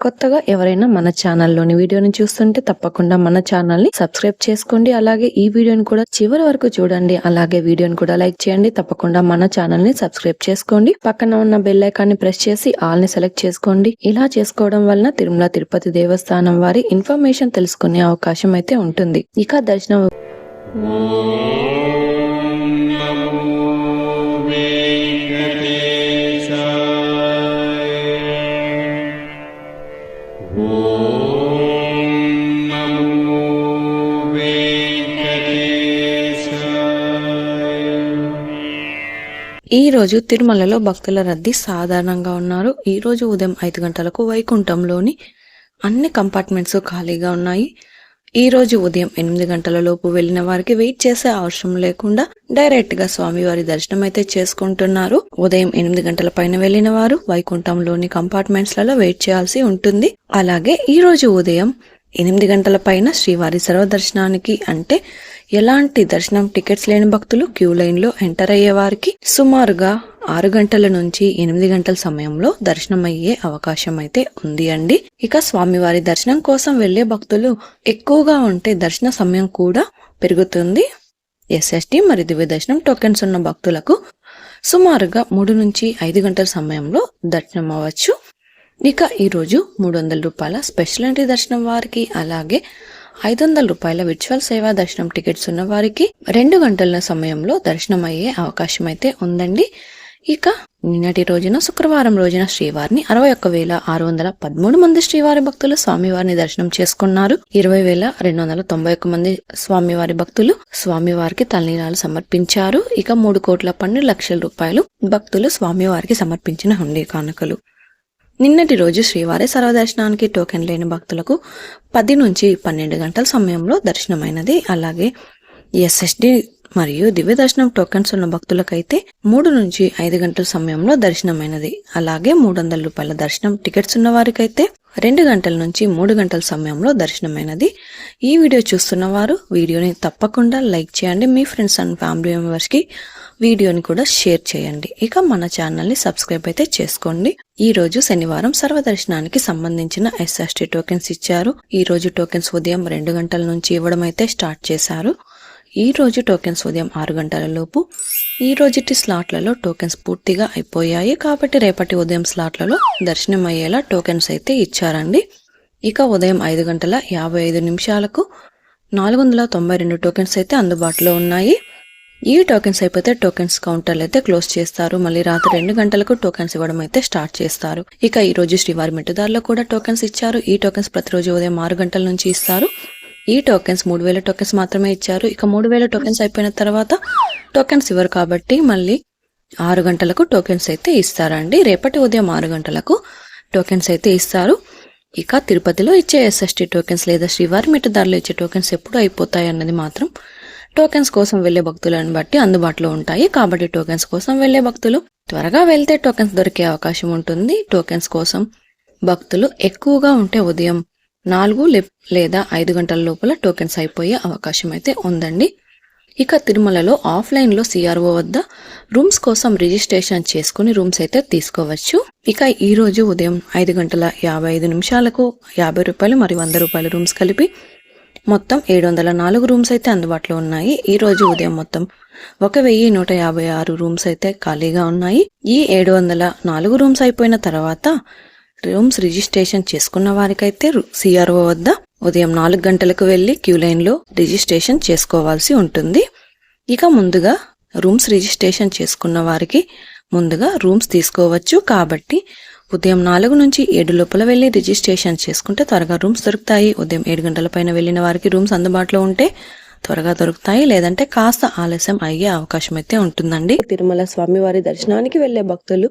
కొత్తగా ఎవరైనా మన ఛానల్లోని వీడియోని చూస్తుంటే తప్పకుండా మన ఛానల్ని సబ్స్క్రైబ్ చేసుకోండి. అలాగే ఈ వీడియోని కూడా చివరి వరకు చూడండి. అలాగే వీడియోని కూడా లైక్ చేయండి. తప్పకుండా మన ఛానల్ని సబ్స్క్రైబ్ చేసుకోండి. పక్కన ఉన్న బెల్ ప్రెస్ చేసి ఆల్ని సెలెక్ట్ చేసుకోండి. ఇలా చేసుకోవడం వలన తిరుమల తిరుపతి దేవస్థానం వారి ఇన్ఫర్మేషన్ తెలుసుకునే అవకాశం అయితే ఉంటుంది. ఇక దర్శనం ఈ రోజు తిరుమలలో భక్తుల రద్దీ సాధారణంగా ఉన్నారు. ఈ రోజు ఉదయం ఐదు గంటలకు వైకుంఠంలోని అన్ని కంపార్ట్మెంట్స్ ఖాళీగా ఉన్నాయి. ఈ రోజు ఉదయం ఎనిమిది గంటల లోపు వెళ్ళిన వారికి వెయిట్ చేసే అవసరం లేకుండా డైరెక్ట్గా స్వామివారి దర్శనం అయితే చేసుకుంటున్నారు. ఉదయం ఎనిమిది గంటల పైన వెళ్ళిన వారు వైకుంఠంలోని కంపార్ట్మెంట్స్లలో వెయిట్ చేయాల్సి ఉంటుంది. అలాగే ఈ రోజు ఉదయం ఎనిమిది గంటల పైన శ్రీవారి సర్వదర్శనానికి అంటే ఎలాంటి దర్శనం టికెట్స్ లేని భక్తులు క్యూ లైన్లో ఎంటర్ అయ్యే వారికి సుమారుగా ఆరు గంటల నుంచి ఎనిమిది గంటల సమయంలో దర్శనం అయ్యే అవకాశం అయితే ఉంది అండి. ఇక స్వామివారి దర్శనం కోసం వెళ్ళే భక్తులు ఎక్కువగా ఉంటే దర్శన సమయం కూడా పెరుగుతుంది. ఎస్ఎస్టి మరి దివ్య దర్శనం టోకెన్స్ ఉన్న భక్తులకు సుమారుగా మూడు నుంచి ఐదు గంటల సమయంలో దర్శనం అవ్వచ్చు ఇక ఈరోజు మూడు వందల రూపాయల స్పెషల్ ఎంట్రీ దర్శనం వారికి అలాగే ఐదు వందల రూపాయల విర్చువల్ సేవా దర్శనం టికెట్స్ ఉన్న వారికి రెండు గంటల సమయంలో దర్శనం అయ్యే అవకాశం అయితే ఉందండి. ఇక నిన్నటి రోజున శుక్రవారం రోజున శ్రీవారిని అరవై ఒక్క వేల ఆరు వందల పదమూడు మంది శ్రీవారి భక్తులు స్వామివారిని దర్శనం చేసుకున్నారు. ఇరవై వేల రెండు వందల తొంభై ఒక్క మంది స్వామివారి భక్తులు స్వామివారికి తలనీలాలు సమర్పించారు. ఇక మూడు కోట్ల పన్నెండు లక్షల రూపాయలు భక్తులు స్వామివారికి సమర్పించిన హుండీ కానుకలు. నిన్నటి రోజు శ్రీవారి సర్వదర్శనానికి టోకెన్ లేని భక్తులకు పది నుంచి పన్నెండు గంటల సమయంలో దర్శనమైనది. అలాగే ఎస్ఎస్డి మరియు దివ్య దర్శనం టోకెన్స్ ఉన్న భక్తులకైతే మూడు నుంచి ఐదు గంటల సమయంలో దర్శనమైనది. అలాగే మూడు వందల రూపాయల దర్శనం టికెట్స్ ఉన్న వారికైతే రెండు గంటల నుంచి మూడు గంటల సమయంలో దర్శనమైనది. ఈ వీడియో చూస్తున్న వారు వీడియోని తప్పకుండా లైక్ చేయండి. మీ ఫ్రెండ్స్ అండ్ ఫ్యామిలీ మెంబర్స్కి వీడియోని కూడా షేర్ చేయండి. ఇక మన ఛానల్ని సబ్స్క్రైబ్ అయితే చేసుకోండి. ఈ రోజు శనివారం సర్వదర్శనానికి సంబంధించిన ఎస్ఎస్టీ టోకెన్స్ ఇచ్చారు. ఈ రోజు టోకెన్స్ ఉదయం రెండు గంటల నుంచి ఇవ్వడం అయితే స్టార్ట్ చేశారు. ఈ రోజు టోకెన్స్ ఉదయం ఆరు గంటల లోపు ఈ రోజుటి స్లాట్లలో టోకెన్స్ పూర్తిగా అయిపోయాయి కాబట్టి రేపటి ఉదయం స్లాట్లలో దర్శనం అయ్యేలా టోకెన్స్ అయితే ఇచ్చారండి. ఇక ఉదయం ఐదు గంటల యాభై ఐదు నిమిషాలకు నాలుగు వందల తొంభై రెండు టోకెన్స్ అయితే అందుబాటులో ఉన్నాయి. ఈ టోకెన్స్ అయిపోతే టోకెన్స్ కౌంటర్లు అయితే క్లోజ్ చేస్తారు. మళ్ళీ రాత్రి రెండు గంటలకు టోకెన్స్ ఇవ్వడం అయితే స్టార్ట్ చేస్తారు. ఇక ఈ రోజు శ్రీవారి మెట్టుదారిలో కూడా టోకెన్స్ ఇచ్చారు. ఈ టోకెన్స్ ప్రతిరోజు ఉదయం ఆరు గంటల నుంచి ఇస్తారు. ఈ టోకెన్స్ మూడు వేల టోకెన్స్ మాత్రమే ఇచ్చారు. ఇక మూడు వేల టోకెన్స్ అయిపోయిన తర్వాత టోకెన్స్ ఇవ్వరు కాబట్టి మళ్ళీ ఆరు గంటలకు టోకెన్స్ అయితే ఇస్తారండి. రేపటి ఉదయం ఆరు గంటలకు టోకెన్స్ అయితే ఇస్తారు. ఇక తిరుపతిలో ఇచ్చే ఎస్ఎస్టీ టోకెన్స్ లేదా శ్రీవారి మెట్టుదారిలో ఇచ్చే టోకెన్స్ ఎప్పుడు అయిపోతాయి అన్నది మాత్రం టోకెన్స్ కోసం వెళ్ళే భక్తులను బట్టి అందుబాటులో ఉంటాయి. కాబట్టి టోకెన్స్ కోసం వెళ్ళే భక్తులు త్వరగా వెళ్తే టోకెన్స్ దొరికే అవకాశం ఉంటుంది. టోకెన్స్ కోసం భక్తులు ఎక్కువగా ఉంటే ఉదయం నాలుగు లేదా ఐదు గంటల లోపల టోకెన్స్ అయిపోయే అవకాశం అయితే ఉందండి. ఇక తిరుమలలో ఆఫ్లైన్లో సిఆర్ఓ వద్ద రూమ్స్ కోసం రిజిస్ట్రేషన్ చేసుకుని రూమ్స్ అయితే తీసుకోవచ్చు. ఇక ఈ రోజు ఉదయం ఐదు గంటల యాభై ఐదు నిమిషాలకు యాభై రూపాయలు మరియు వంద రూపాయల రూమ్స్ కలిపి మొత్తం ఏడు వందల నాలుగు రూమ్స్ అయితే అందుబాటులో ఉన్నాయి. ఈ రోజు ఉదయం మొత్తం ఒక వెయ్యి నూట యాభై ఆరు రూమ్స్ అయితే ఖాళీగా ఉన్నాయి. ఈ ఏడు వందల నాలుగు రూమ్స్ అయిపోయిన తర్వాత రూమ్స్ రిజిస్ట్రేషన్ చేసుకున్న వారికైతే సిఆర్ఓ వద్ద ఉదయం నాలుగు గంటలకు వెళ్ళి క్యూ లైన్లో రిజిస్ట్రేషన్ చేసుకోవాల్సి ఉంటుంది. ఇక ముందుగా రూమ్స్ రిజిస్ట్రేషన్ చేసుకున్న వారికి ముందుగా రూమ్స్ తీసుకోవచ్చు. కాబట్టి ఉదయం నాలుగు నుంచి ఏడు లోపల వెళ్ళి రిజిస్ట్రేషన్ చేసుకుంటే త్వరగా రూమ్స్ దొరుకుతాయి. ఉదయం ఏడు గంటల పైన వెళ్ళిన వారికి రూమ్స్ అందుబాటులో ఉంటే త్వరగా దొరుకుతాయి. లేదంటే కాస్త ఆలస్యం అయ్యే అవకాశం అయితే ఉంటుందండి. తిరుమల స్వామివారి దర్శనానికి వెళ్ళే భక్తులు